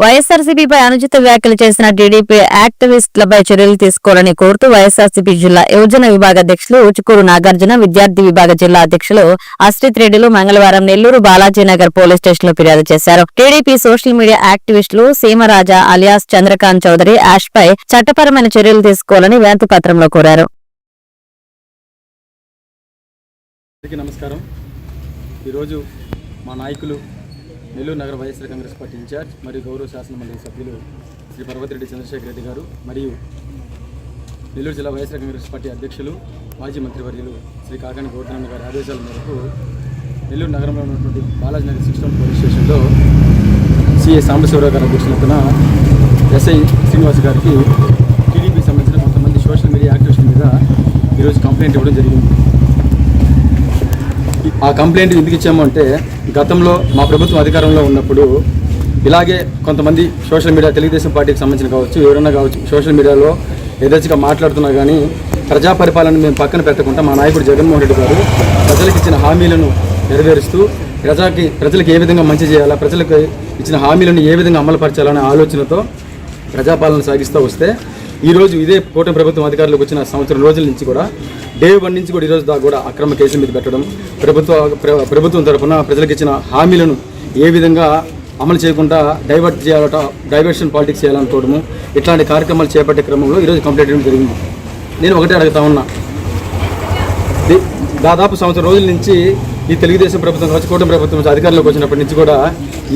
వైఎస్ఆర్సీపీపై అనుచిత వ్యాఖ్యలు చేసిన టీడీపీ యాక్టివిస్టులపై చర్యలు తీసుకోవాలని కోరుతూ వైఎస్ఆర్సీపీ జిల్లా యువజన విభాగ అధ్యక్షులు ఉచుకూరు నాగార్జున విద్యార్థి విభాగ జిల్లా అధ్యక్షులు అశ్రిత్ రెడ్డిలు మంగళవారం నెల్లూరు బాలాజీనగర్ పోలీస్ స్టేషన్లో ఫిర్యాదు చేశారు. టీడీపీ సోషల్ మీడియా యాక్టివిస్టులు సీమరాజా అలియాస్ చంద్రకాంత్ చౌదరి యాష్ పై చట్టపరమైన చర్యలు తీసుకోవాలని వినతి పత్రంలో కోరారు. నమస్కారం. ఈరోజు మా నాయకులు నెల్లూరు నగర వైఎస్ఆర్ కాంగ్రెస్ పార్టీ ఇన్ఛార్జ్ మరియు గౌరవ శాసనమండలి సభ్యులు శ్రీ పర్వతిరెడ్డి చంద్రశేఖర్ రెడ్డి గారు మరియు నెల్లూరు జిల్లా వైఎస్ఆర్ కాంగ్రెస్ పార్టీ అధ్యక్షులు మాజీ మంత్రివర్యులు శ్రీ కాకాని గౌతమ్ గారి ఆదేశాల మేరకు నెల్లూరు నగరంలో ఉన్నటువంటి బాలాజీ నగర్ సిస్టమ్ పోలీస్ స్టేషన్లో సిఏ సాంబశివరావు గారి అధ్యక్షతన ఎస్ఐ శ్రీనివాస్ గారికి టీడీపీ సంబంధించిన కొంతమంది సోషల్ మీడియా యాక్టివిస్టుల మీద ఈరోజు కంప్లైంట్ ఇవ్వడం జరిగింది. ఆ కంప్లైంట్ ఎందుకు ఇచ్చాము అంటే గతంలో మా ప్రభుత్వం అధికారంలో ఉన్నప్పుడు ఇలాగే కొంతమంది సోషల్ మీడియా తెలుగుదేశం పార్టీకి సంబంధించిన కావచ్చు ఎవరైనా కావచ్చు సోషల్ మీడియాలో యథేచ్ఛగా మాట్లాడుతున్నా కానీ ప్రజా పరిపాలన మేము పక్కన పెట్టకుండా మా నాయకుడు జగన్మోహన్ రెడ్డి గారు ప్రజలకు ఇచ్చిన హామీలను నెరవేరుస్తూ ప్రజలకి ప్రజలకు ఏ విధంగా మంచి చేయాలా ప్రజలకు ఇచ్చిన హామీలను ఏ విధంగా అమలుపరచాలనే ఆలోచనతో ప్రజాపాలన సాగిస్తూ వస్తే ఈరోజు ఇదే కూటమి ప్రభుత్వం అధికారులకు వచ్చిన సంవత్సరం రోజుల నుంచి కూడా డే వన్ నుంచి కూడా ఈరోజు దాకా కూడా అక్రమ కేసుల మీద పెట్టడం ప్రభుత్వ ప్రభుత్వం తరఫున ప్రజలకు ఇచ్చిన హామీలను ఏ విధంగా అమలు చేయకుండా డైవర్ట్ చేయాలట డైవర్షన్ పాలిటిక్స్ చేయాలనుకోవడము ఇట్లాంటి కార్యక్రమాలు చేపట్టే క్రమంలో ఈరోజు కంప్లీట్ చేయడం జరిగింది. నేను ఒకటే అడుగుతా ఉన్నా. దాదాపు సంవత్సరం రోజుల నుంచి ఈ తెలుగుదేశం ప్రభుత్వం కావచ్చు కూటమి ప్రభుత్వం అధికారంలోకి వచ్చినప్పటి నుంచి కూడా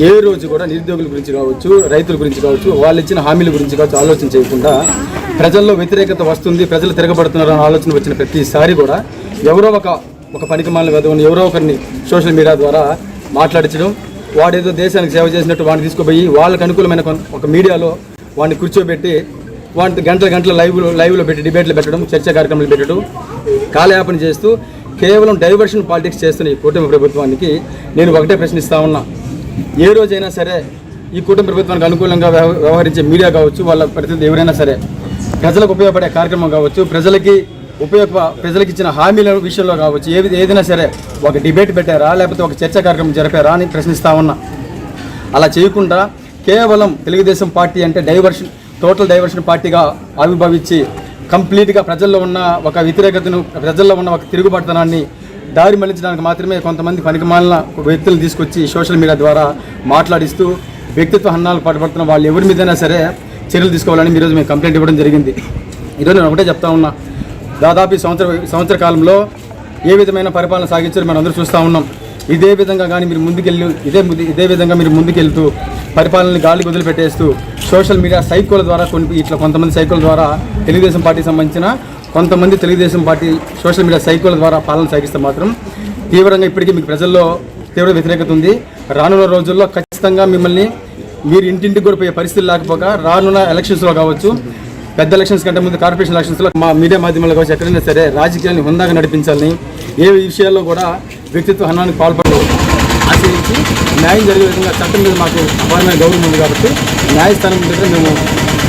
ఏ రోజు కూడా నిరుద్యోగుల గురించి కావచ్చు రైతుల గురించి కావచ్చు వాళ్ళు ఇచ్చిన హామీల గురించి కావచ్చు ఆలోచన చేయకుండా ప్రజల్లో వ్యతిరేకత వస్తుంది ప్రజలు తిరగబడుతున్నారు అనే ఆలోచన వచ్చిన ప్రతిసారి కూడా ఎవరో ఒక ఒక పనికిమాల వెదవని ఎవరో ఒకరిని సోషల్ మీడియా ద్వారా మాట్లాడించడం వాడేదో దేశానికి సేవ చేసినట్టు వాడిని తీసుకుపోయి వాళ్ళకి అనుకూలమైన ఒక మీడియాలో వాడిని కూర్చోబెట్టి వాటి గంటల గంటల లైవ్ లైవ్లో పెట్టి డిబేట్లు పెట్టడం చర్చా కార్యక్రమాలు పెట్టడం కాలయాపన చేస్తూ కేవలం డైవర్షన్ పాలిటిక్స్ చేస్తున్న ఈ కూటమి ప్రభుత్వానికి నేను ఒకటే ప్రశ్నిస్తా ఉన్నా. ఏ రోజైనా సరే ఈ కూటమి ప్రభుత్వానికి అనుకూలంగా వ్యవ- వ్యవహరించే మీడియా కావచ్చు వాళ్ళ ప్రతినిధి ఎవరైనా సరే ప్రజలకు ఉపయోగపడే కార్యక్రమం కావచ్చు ప్రజలకి ఉపయోగ ప్రజలకు ఇచ్చిన హామీల విషయంలో కావచ్చు ఏది ఏదైనా సరే ఒక డిబేట్ పెట్టారా లేకపోతే ఒక చర్చా కార్యక్రమం జరిపారా అని ప్రశ్నిస్తా ఉన్నా. అలా చేయకుండా కేవలం తెలుగుదేశం పార్టీ అంటే డైవర్షన్ టోటల్ డైవర్షన్ పార్టీగా ఆవిర్భవించి కంప్లీట్గా ప్రజల్లో ఉన్న ఒక వ్యతిరేకతను ప్రజల్లో ఉన్న ఒక తిరుగుబడతనాన్ని దారి మళ్ళించడానికి మాత్రమే కొంతమంది పనికిమాలిన వ్యక్తులను తీసుకొచ్చి సోషల్ మీడియా ద్వారా మాట్లాడిస్తూ వ్యక్తిత్వ హన్నాలు పడబడుతున్న వాళ్ళు ఎవరి మీదైనా సరే చర్యలు తీసుకోవాలని ఈరోజు మేము కంప్లైంట్ ఇవ్వడం జరిగింది. ఈరోజు నేను ఒకటే చెప్తా ఉన్నా. దాదాపు సంవత్సర సంవత్సర కాలంలో ఏ విధమైన పరిపాలన సాగించారో మనం అందరూ చూస్తూ ఉన్నాం. ఇదే విధంగా కానీ మీరు ముందుకెళ్ళి ఇదే ఇదే విధంగా మీరు ముందుకెళ్తూ పరిపాలనని గాలి వదిలిపెట్టేస్తూ సోషల్ మీడియా సైకోల ద్వారా కొన్ని ఇట్లా కొంతమంది సైకోల ద్వారా తెలుగుదేశం పార్టీకి సంబంధించిన కొంతమంది తెలుగుదేశం పార్టీ సోషల్ మీడియా సైకోల ద్వారా పాలన సాగిస్తే మాత్రం తీవ్రంగా ఇప్పటికీ మీకు ప్రజల్లో తీవ్ర వ్యతిరేకత ఉంది. రానున్న రోజుల్లో ఖచ్చితంగా మిమ్మల్ని మీరు ఇంటింటికి కూడా పోయే పరిస్థితులు లేకపోగా రానున్న ఎలక్షన్స్లో కావచ్చు పెద్ద ఎలక్షన్స్ కంటే ముందు కార్పొరేషన్ ఎలక్షన్స్లో మా మీడియా మాధ్యమాలు కావచ్చు ఎక్కడైనా సరే రాజకీయాన్ని హుందాగా నడిపించాలని ఏ విషయాల్లో కూడా వ్యక్తిత్వ హనానికి పాల్పడదు పరిశీలించి న్యాయం జరిగే విధంగా చట్టం మీద మాకు అపారమైన గౌరవం ఉంది కాబట్టి న్యాయస్థానం దగ్గర మేము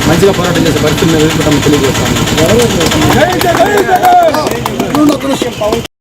మంచిగా పోరాటం చేసే పరిస్థితులు మేము ఎదుర్కొంటామని తెలియజేస్తాము